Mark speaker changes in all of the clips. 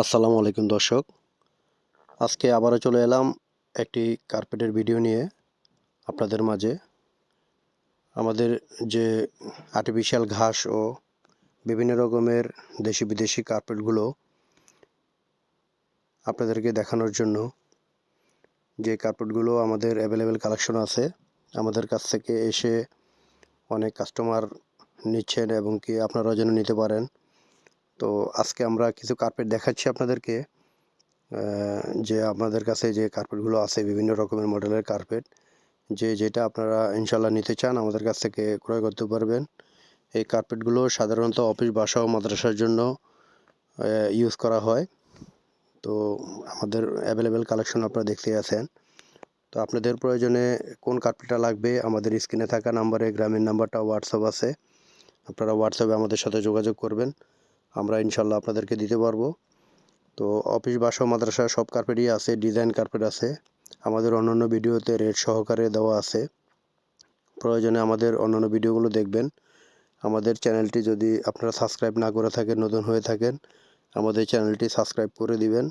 Speaker 1: আসসালামু আলাইকুম দর্শক। আজকে আবারও চলে এলাম একটি কার্পেটের ভিডিও নিয়ে আপনাদের মাঝে। আমাদের যে আর্টিফিশিয়াল ঘাস ও বিভিন্ন রকমের দেশি বিদেশি কার্পেটগুলো আপনাদেরকে দেখানোর জন্য, যে কার্পেটগুলো আমাদের অ্যাভেলেবেল কালেকশন আছে, আমাদের কাছ থেকে এসে অনেক কাস্টমার নিচ্ছেন এবং কি আপনারাও যেন নিতে পারেন। তো আজকে আমরা কিছু কার্পেট দেখাচ্ছি আপনাদেরকে যে আপনাদের কাছে যে কার্পেটগুলো আছে, বিভিন্ন রকমের মডেলের কার্পেট যে যেটা আপনারা ইনশাল্লাহ নিতে চান, আমাদের কাছ থেকে ক্রয় করতে পারবেন। এই কার্পেটগুলো সাধারণত অফিস বাসা ও মাদ্রাসার জন্য ইউজ করা হয়। তো আমাদের অ্যাভেলেবেল কালেকশন আপনারা দেখতে আছেন। তো আপনাদের প্রয়োজনে কোন কার্পেটটা লাগবে, আমাদের স্ক্রিনে থাকা নাম্বারে গ্রামীণ নাম্বারটা হোয়াটসঅ্যাপ আছে। আপনারা হোয়াটসঅ্যাপে আমাদের সাথে যোগাযোগ করবেন। আমরা ইনশাল্লাহ আপনাদেরকে দিতে পারব। তো অফিস বাসা মাদ্রাসা সব কার্পেটই আছে ডিজাইন কার্পেট আছে। আমাদের অন্যান্য ভিডিওতে রেট সহকারে দেওয়া আছে। প্রয়োজনে আমাদের অন্যান্য ভিডিওগুলো দেখবেন। আমাদের চ্যানেলটি যদি আপনারা সাবস্ক্রাইব না করে থাকেন, নতুন হয়ে থাকেন, আমাদের চ্যানেলটি সাবস্ক্রাইব করে দিবেন।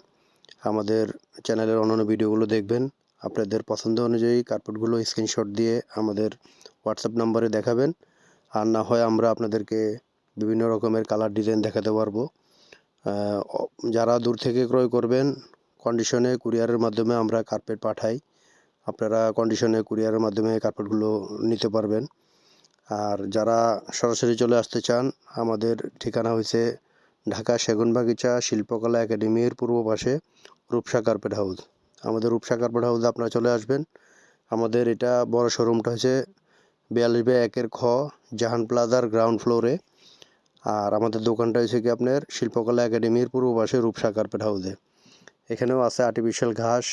Speaker 1: আমাদের চ্যানেলের অন্যান্য ভিডিওগুলো দেখবেন। আপনাদের পছন্দ অনুযায়ী কার্পেটগুলো স্ক্রিনশট দিয়ে আমাদের হোয়াটসঅ্যাপ নাম্বারে দেখাবেন। আর না হয় আমরা আপনাদেরকে বিভিন্ন রকমের কালার ডিজাইন দেখাতে পারব। যারা দূর থেকে ক্রয় করবেন কন্ডিশনে কুরিয়ারের মাধ্যমে আমরা কার্পেট পাঠাই। আপনারা কন্ডিশনে কুরিয়ারের মাধ্যমে কার্পেটগুলো নিতে পারবেন। আর যারা সরাসরি চলে আসতে চান, আমাদের ঠিকানা হয়েছে ঢাকা সেগুনবাগিচা শিল্পকলা একাডেমির পূর্ব পাশে রূপসা কার্পেট হাউস আমাদের রূপসা কার্পেট হাউসে আপনারা চলে আসবেন। আমাদের এটা বড় শোরুমটা হচ্ছে বিয়াল্লিশ বাই একের খ, জাহান প্লাজার গ্রাউন্ড ফ্লোরে আর আমাদের দোকানটা হয়েছে কি আপনার শিল্পকলা একাডেমির পূর্ব পাশে রূপসা কার্পেট হাউসে। এখানেও আছে আর্টিফিশিয়াল ঘাস,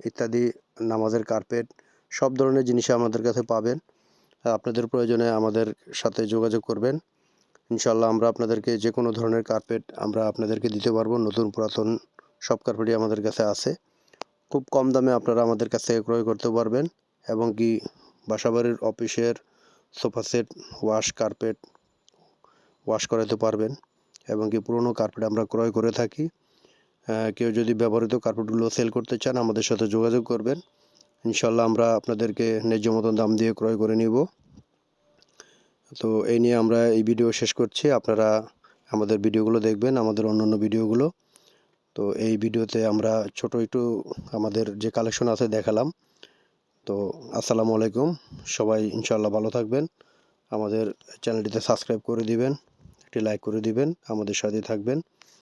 Speaker 1: ইত্যাদি, নামাজের কার্পেট সব ধরনের জিনিস আমাদের কাছে পাবেন। আপনাদের প্রয়োজনে আমাদের সাথে যোগাযোগ করবেন। ইনশাল্লাহ আমরা আপনাদেরকে যে কোনো ধরনের কার্পেট আমরা আপনাদেরকে দিতে পারব। নতুন, পুরাতন সব কার্পেটই আমাদের কাছে আছে। খুব কম দামে আপনারা আমাদের কাছ থেকে ক্রয় করতে পারবেন এবং কি বাসাবাড়ির অফিসের sofa set wash carpet wash করাতে পারবেন এবং কি পুরনো কার্পেট আমরা ক্রয় করে থাকি। কেউ যদি ব্যবহৃত কার্পেটগুলো সেল করতে চান, আমাদের সাথে যোগাযোগ করবেন। ইনশাল্লাহ আমরা আপনাদেরকে ন্যায্য মতন দাম দিয়ে ক্রয় করে নিব। তো এই নিয়ে আমরা এই ভিডিও শেষ করছি। আপনারা আমাদের ভিডিওগুলো দেখবেন, আমাদের অন্যান্য ভিডিওগুলো তো এই ভিডিওতে আমরা ছোট একটু আমাদের যে কালেকশন আছে দেখালাম। তো আসসালামু আলাইকুম। সবাই ইনশাল্লাহ ভালো থাকবেন। আমাদের চ্যানেলটিতে সাবস্ক্রাইব করে দিবেন। একটি লাইক করে দিবেন আমাদের সাথে থাকবেন।